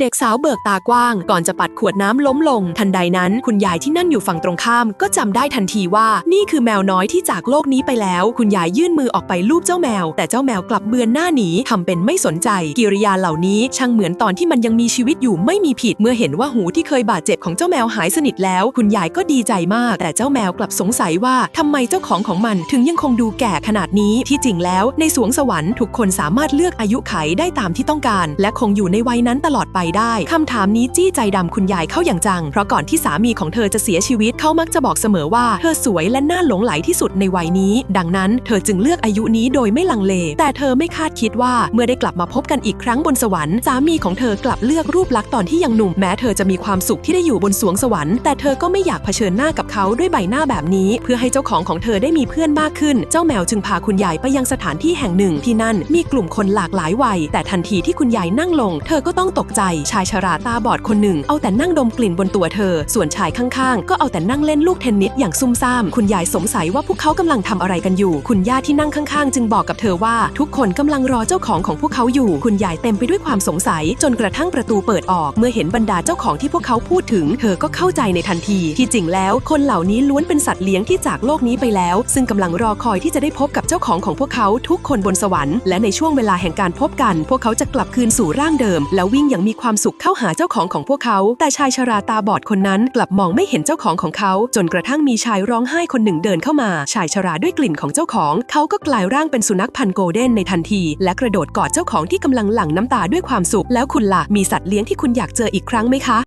เด็กสาวเบิกตากว้าง ก่อนจะปัดขวดน้ำล้มลง ทันใดนั้น คุณยายที่นั่งอยู่ฝั่งตรงข้าม ก็จำได้ทันทีว่า นี่คือแมวน้อยที่จากโลกนี้ไปแล้ว คุณยายยื่นมือออกไปลูบเจ้าแมว แต่เจ้าแมวกลับเบือนหน้าหนีทำเป็นไม่สนใจ กิริยาเหล่านี้ช่างเหมือนตอนที่มันยังมีชีวิตอยู่ไม่มีผิด เมื่อเห็นว่าหูที่เคยบาดเจ็บของเจ้าแมวหายสนิทแล้ว คุณยายก็ดีใจมาก แต่เจ้าแมวกลับสงสัยว่าทำไมเจ้าของของมันถึงยังคงดูแก่ขนาดนี้ที่จริงแล้ว ในสวงสวรรค์ทุกคนสามารถเลือกอายุไขได้ตามที่ต้องการ และคงอยู่ในวัยนั้นตลอดไปได้คำถามนี้จี้ใจดำคุณยายเข้าอย่างจัง เพราะก่อนที่สามีของเธอจะเสียชีวิตเขามักจะบอกเสมอว่าเธอสวยและน่าหลงไหลที่สุดในวัยนี้ ดังนั้นเธอจึงเลือกอายุนี้โดยไม่ลังเล แต่เธอไม่คาดคิดว่าเมื่อได้กลับมาพบกันอีกครั้งบนสวรรค์สามีของเธอกลับเลือกรูปลักษณ์ตอนที่ยังหนุ่มแม้เธอจะมีความสุขที่ได้อยู่บนสวงสวรรค์แต่เธอก็ไม่อยากเผชิญหน้ากับเขาด้วยใบหน้าแบบนี้ เพื่อให้เจ้าของของเธอได้มีเพื่อนมากขึ้น เจ้าแมวจึงพาคุณยายไปยังสถานที่แห่งหนึ่งที่นั่นมีกลุ่มคนหลากหลายวัย แต่ทันทีที่คุณยายนั่งลง เธอก็ต้องตกใจชายชราตาบอดคนหนึ่ง เอาแต่นั่งดมกลิ่นบนตัวเธอ ส่วนชายข้างๆ ก็เอาแต่นั่งเล่นลูกเทนนิสอย่างซุ่มซ่าม คุณยายสงสัยว่าพวกเขากำลังทำอะไรกันอยู่ คุณย่าที่นั่งข้างๆ จึงบอกกับเธอว่า ทุกคนกำลังรอเจ้าของของพวกเขาอยู่ คุณยายเต็มไปด้วยความสงสัย จนกระทั่งประตูเปิดออก เมื่อเห็นบรรดาเจ้าของที่พวกเขาพูดถึง เธอก็เข้าใจในทันที ที่จริงแล้ว คนเหล่านี้ล้วนเป็นสัตว์เลี้ยงที่จากโลกนี้ไปแล้ว ซึ่งกำลังรอคอยที่จะได้พบกับเจ้าของของพวกเขาทุกคนบนสวรรค์และในช่วงเวลาแห่งการพบกัน พวกเขาจะกลับคืนสู่ร่างเดิม แล้ววิ่งอย่างมีความสุขเข้าหาเจ้าของของพวกเขา แต่ชายชราตาบอดคนนั้นกลับมองไม่เห็นเจ้าของของเขา จนกระทั่งมีชายร้องไห้คนหนึ่งเดินเข้ามา ชายชราด้วยกลิ่นของเจ้าของ เขาก็กลายร่างเป็นสุนัขพันธุ์โกลเด้นในทันที และกระโดดกอดเจ้าของที่กำลังหลั่งน้ำตาด้วยความสุข แล้วคุณล่ะมีสัตว์เลี้ยงที่คุณอยากเจออีกครั้งไหมคะ